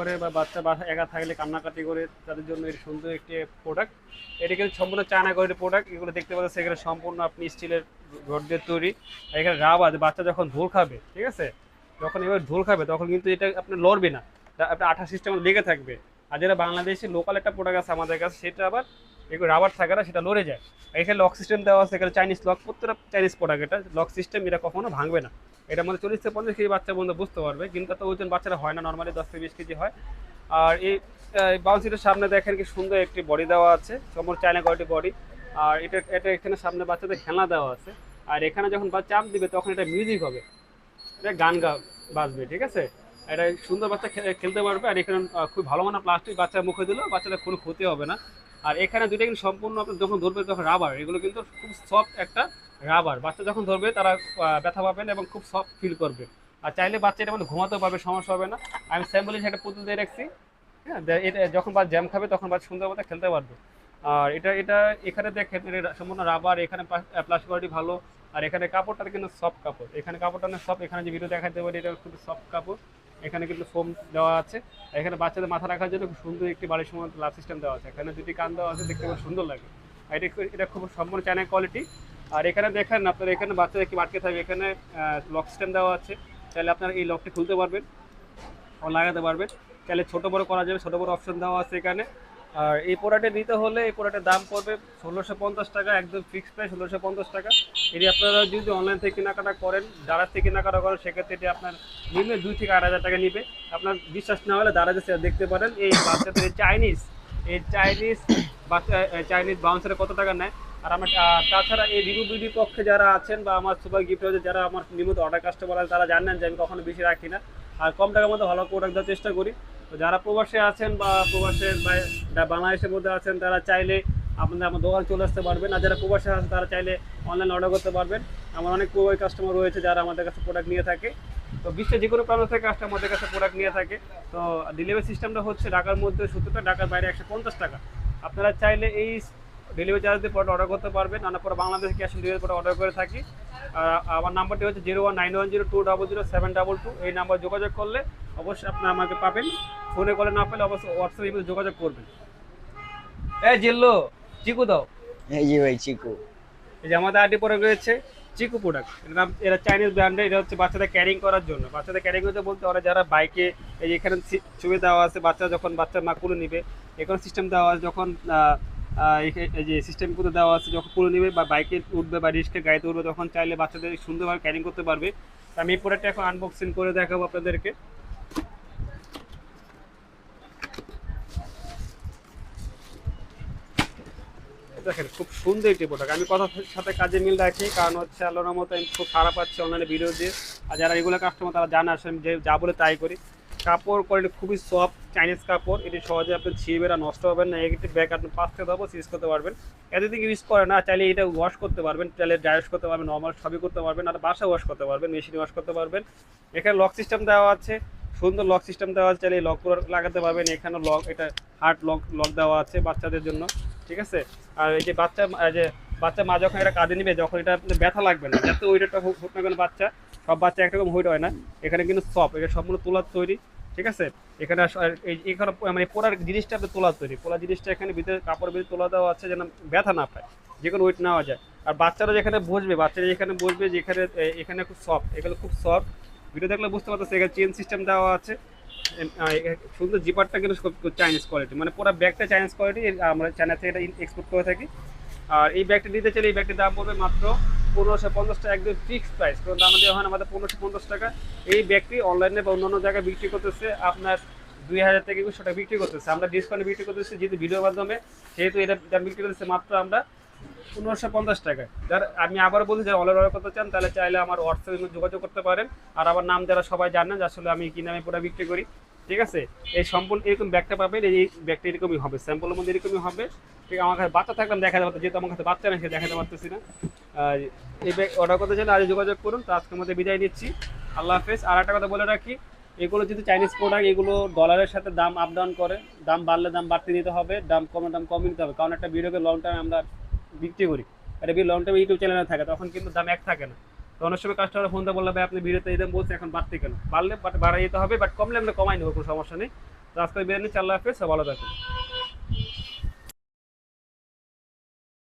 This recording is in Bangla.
করে বা বাচ্চা বাসা একা থাকলে কান্নাকাটি করে, তাদের জন্য এটি সুন্দর একটি প্রোডাক্ট এটি কিন্তু সম্পূর্ণ চায়না করে প্রোডাক্ট এগুলো দেখতে পাচ্ছেন এখানে সম্পূর্ণ আপনি স্টিলের রড দিয়ে তৈরি। এখানে রাব আছে, বাচ্চা যখন ধুল খাবে, ঠিক আছে? যখন এবার ধুল খাবে, তখন কিন্তু এটা আপনি লড়বে না। আপনার আঠা সিস্টেম লেগে থাকবে। আর যেটা বাংলাদেশে লোকাল একটা প্রোডাক্ট আছে আমাদের কাছে, সেটা আবার এগুলো রাবার থাকে না সেটা লড়ে যায়। এখানে লক সিস্টেম দেওয়া আছে, এখানে চাইনিজ লক প্রত্যেকটা চাইনিজ প্রোডাক্ট এটা লক সিস্টেম এটা কখনো ভাঙবে না। এটা মধ্যে চল্লিশ থেকে পঞ্চাশ কেজি বাচ্চা বন্ধু বুঝতে পারবে, কিন্তু তো ওজন বাচ্চারা হয় না নর্মালি দশ থেকে বিশ কেজি হয়। আর এই বাউন্সিটার সামনে দেখেন কি সুন্দর একটি বডি দেওয়া আছে, সম্পূর্ণ চায়না কোয়ালিটি বডি আর এটা এটা এখানে সামনে বাচ্চাদের খেলনা দেওয়া আছে। আর এখানে যখন বাচ্চা চাপ দিবে তখন এটা মিউজিক হবে। এটা গান গা, বাজবে, ঠিক আছে? এটা সুন্দর বাচ্চা খেলতে পারবে। আর এখানে খুব ভালো মানের প্লাস্টিক বাচ্চার মুখে দিলেও বাচ্চাদের কোনো ক্ষতি হবে না। আর এখানে দুটো কিন্তু সম্পূর্ণ আপনি যখন ধরবে তখন রাবার এগুলো কিন্তু খুব সফট একটা রাবার বাচ্চা যখন ধরবে, তারা ব্যথা পাবেন এবং খুব সফট ফিল করবে। আর চাইলে বাচ্চা এটা মানে ঘুমাতেও পারবে, সমস্যা হবে না। আমি স্যাম্পল হিসেবে একটা পুতুল দিয়ে রাখছি। হ্যাঁ এটা যখন বাচ্চা জ্যাম খাবে, তখন বাচ্চা সুন্দর মতো খেলতে পারবে। আর এটা এটা এখানে দেখেন, এটা সম্পূর্ণ রাবার এখানে প্লাস কোয়ালিটি ভালো। আর এখানে কাপড়টা কিন্তু সফট কাপড়। এখানে কাপড়টা অনেক সফট এখানে যে ভিডিও দেখাতে পারি, এটা খুব সফট কাপড়। এখানে কিন্তু ফোম দেওয়া আছে। এখানে বাচ্চাদের মাথা রাখার জন্য খুব সুন্দর একটি বাড়ির সময় লাভ সিস্টেম দেওয়া আছে। এখানে দুটি কান দেওয়া আছে, দেখতে খুব সুন্দর লাগে। এটা এটা খুব সম্পূর্ণ চায়না কোয়ালিটি আর এখানে দেখেন আপনার, এখানে বাচ্চাদের কি আটকে থাকবে? এখানে লক সিস্টেম দেওয়া আছে। তাহলে আপনার এই লকটি খুলতে পারবেন লাগাতে পারবেন। তাহলে ছোটো বড় করা যাবে, ছোটো বড় অপশন দেওয়া আছে এখানে। আর এই প্রোডাক্টে নিতে হলে এই প্রোডাক্টের দাম পড়বে ষোলোশো পঞ্চাশ টাকা, একদম ফিক্সড প্রাইস ষোলোশো পঞ্চাশ টাকা। এটি আপনারা যদি অনলাইন থেকে কেনাকাটা করেন, দারাজ থেকে কেনাকাটা করেন, সেক্ষেত্রে এটি আপনার নিম্নে দুই থেকে আড়াই হাজার টাকা নিবে। আপনার বিশ্বাস না হলে দারাজে দেখতে পারেন। এই বাচ্চাদের চাইনিজ এই চাইনিজ বাচ্চা চাইনিজ বাউন্সারে কত টাকা নেয়? আর আমার তাছাড়া এই রিভিউ বিডি পক্ষে যারা আছেন বা আমার সুপার গিফট হাউসে যারা আমার নিয়মিত অর্ডার কাস্টমার আছে, তারা জানেন যে আমি কখনো বেশি রাখি না। আর কম টাকার মধ্যে ভালো প্রোডাক্ট দেওয়ার চেষ্টা করি। যারা প্রবাসে আছেন বা প্রবাসের বাংলাদেশের মধ্যে আছেন, তারা চাইলে আপনাদের আমার দোকান চলে আসতে পারবেন। আর যারা প্রবাসে আছেন, তারা চাইলে অনলাইন অর্ডার করতে পারবেন। আমার অনেক প্রবাসী কাস্টমার রয়েছে যারা আমাদের কাছে প্রোডাক্ট নিয়ে থাকে। তো বিশ্বের যে কোনো প্রান্ত থেকে কাস্টমার আমাদের কাছে প্রোডাক্ট নিয়ে থাকে। তো ডেলিভারি সিস্টেমটা হচ্ছে ঢাকার মধ্যে সত্তর টাকা ঢাকার বাইরে একশো পঞ্চাশ টাকা। আপনারা চাইলে এই ডেলিভারি চার্জ দিয়ে প্রোডাক্ট অর্ডার করতে পারবেন। আমরা পরে Bangladesh cash on delivery product order করে থাকি। আমার নাম্বারটি হচ্ছে zero one nine one zero two double zero seven double two. এই নাম্বার যোগাযোগ করলে অবশ্যই আপনি আমাকে পাবেন। ফোনে কলে না পেলে অবশ্যই হোয়াটসঅ্যাপে যোগাযোগ করবেন। এই জিল্লো চিকু দাও। এই যে ভাই চিকু। এই যে আমাদের আইডি পরে রয়েছে চিকু প্রোডাক্টের নাম এরা চাইনিজ ব্র্যান্ডের এটা হচ্ছে বাচ্চাদের ক্যারিং করার জন্য। বাচ্চাদের ক্যারিং করতে বলতে ওরা যারা বাইকে এই এখানে ছবি দেওয়া আছে বাচ্চা যখন বাচ্চা মা কুলে নিবে এখানে সিস্টেম দেওয়া আছে যখন যে সিস্টেমগুলো দেওয়া আছে, যখন কুলে নেবে বা বাইকে উঠবে বা রিস্কের গাড়িতে উঠবে, তখন চাইলে বাচ্চাদের সুন্দরভাবে ক্যারিং করতে পারবে। আমি এই প্রোডাক্টটা এখন আনবক্সিং করে দেখাবো আপনাদেরকে। দেখেন, খুব সুন্দর একটি প্রোডাক্ট আমি কথার সাথে কাজে মিল রাখি, কারণ হচ্ছে আল্লাহর মতো আমি খুব খারাপ পাচ্ছি অনলাইনে ভিডিও দিয়ে। আর যারা রেগুলার কাস্টমার তারা জানে আসলে যে যা বলে তাই করি। কাপড় কোয়ালিটি খুবই সফট চাইনিজ কাপড়, এটি সহজে আপনি ছিঁড়বে না নষ্ট হবে না একটি ব্যাগ আপনি পাঁচ থেকে দেবো ইউজ করতে পারবেন। এতদিকে ইউজ করে না, চাইলে এটা ওয়াশ করতে পারবেন, চাইলে ড্রাই ওয়াশ করতে পারবেন নর্মাল সবই করতে পারবেন, আর বাসা ওয়াশ করতে পারবেন মেশিনে ওয়াশ করতে পারবেন। এখানে লক সিস্টেম দেওয়া আছে, সুন্দর লক সিস্টেম দেওয়া আছে, চাইলে লক লাগাতে পারবেন, এখানে লক এটা হার্ড লক লক দেওয়া আছে বাচ্চাদের জন্য, ঠিক আছে? আর এই যে বাচ্চা যে বাচ্চা মা যখন এটা কাঁধে নিবে, যখন এটা ব্যথা লাগবে না, যাতে ওইটা হোক না কেন বাচ্চা, সব বাচ্চা একরকম হোইট হয় না, এখানে কিন্তু সব এটা সম্পূর্ণ তোলার তৈরি। ঠিক আছে? এখানে এখানে মানে পোড়ার জিনিসটা আপনার তোলার তৈরি। পোড়া জিনিসটা এখানে ভিতরে কাপড় ভিতরে তোলা দেওয়া আছে যেন ব্যথা না পায়। যে কোনো ওয়েট নেওয়া যায়। আর বাচ্চারা যেখানে বসবে, বাচ্চারা যেখানে বসবে, যেখানে এখানে খুব সফট এগুলো খুব সফট ভিডিও দেখলে বুঝতে পারতেছে এখানে চেন সিস্টেম দেওয়া আছে। সুন্দর জিপারটা কিন্তু চাইনিজ কোয়ালিটি মানে পুরো ব্যাগটা চাইনিজ কোয়ালিটি আমরা চায়না থেকে এটা এক্সপোর্ট করে থাকি। আর এই ব্যাগটা নিতে চাইলে এই ব্যাগটির দাম পড়বে মাত্র পনেরোশো পঞ্চাশ টাকা একদম ফিক্সড প্রাইস কারণ দেওয়া হয় আমাদের পনেরোশো পঞ্চাশ টাকা। এই ব্যাগটি অনলাইনে বা অন্যান্য জায়গায় বিক্রি করতেছে, আপনার দুই হাজার থেকে একুশশো টাকা বিক্রি করতেছে। আমরা ডিসকাউন্টে বিক্রি করতেছি, যেহেতু ভিডিওর মাধ্যমে, সেহেতু এটা দাম বিক্রি করতেছে মাত্র আমরা পনেরোশো পঞ্চাশ টাকায়। যার আমি আবার বলি, যারা অনলাইন অর্ডার করতে চান, তাহলে চাইলে আমার হোয়াটসঅ্যাপে যোগাযোগ করতে পারেন। আর আমার নাম যারা সবাই জানেন, যে আসলে আমি কি নামে পুরো বিক্রি করি, ঠিক আছে? এই সম্পূর্ণ এরকম ব্যাগটা পাবেন, এই ব্যাগটা এরকমই হবে স্যাম্পলের মধ্যে এরকমই হবে। ঠিক, আমার কাছে বাচ্চা থাকলাম দেখাতে পারতো যেহেতু আমার কাছে বাচ্চা নেই, সে দেখাতে পারতেছি না। এই ব্যাগ অর্ডার করতে চাইলে আজ যোগাযোগ করুন, তো আজকের মধ্যে বিদায় নিচ্ছি। আল্লাহ হাফেজ। আর একটা কথা বলে রাখি, এগুলো যদি চাইনিজ প্রোডাক্ট এগুলো ডলারের সাথে দাম আপ ডাউন করে, দাম বাড়লে দাম বাড়তে নিতে হবে, দাম কমে দাম কমে নিতে হবে। কারণ একটা ভিডিওকে লং টাইম আমরা বিক্রি করি। একটা ভিডিও লং টাইম ইউটিউব চ্যানেলে থাকে, তখন কিন্তু দাম এক থাকে না। তো অনেক সময় কাস্টমার ফোন দিয়ে বললে, ভাই, আপনি ভিডিওতে এই দাম বলছে, এখন বাড়তে কেন? বাড়লে বাট বাড়াই যেতে হবে বাট কমলে আমরা কমাই নেব, কোনো সমস্যা নেই। তো আজকে বিরিয়ানি চাল্লা হাফেজ সব ভালো থাকুন।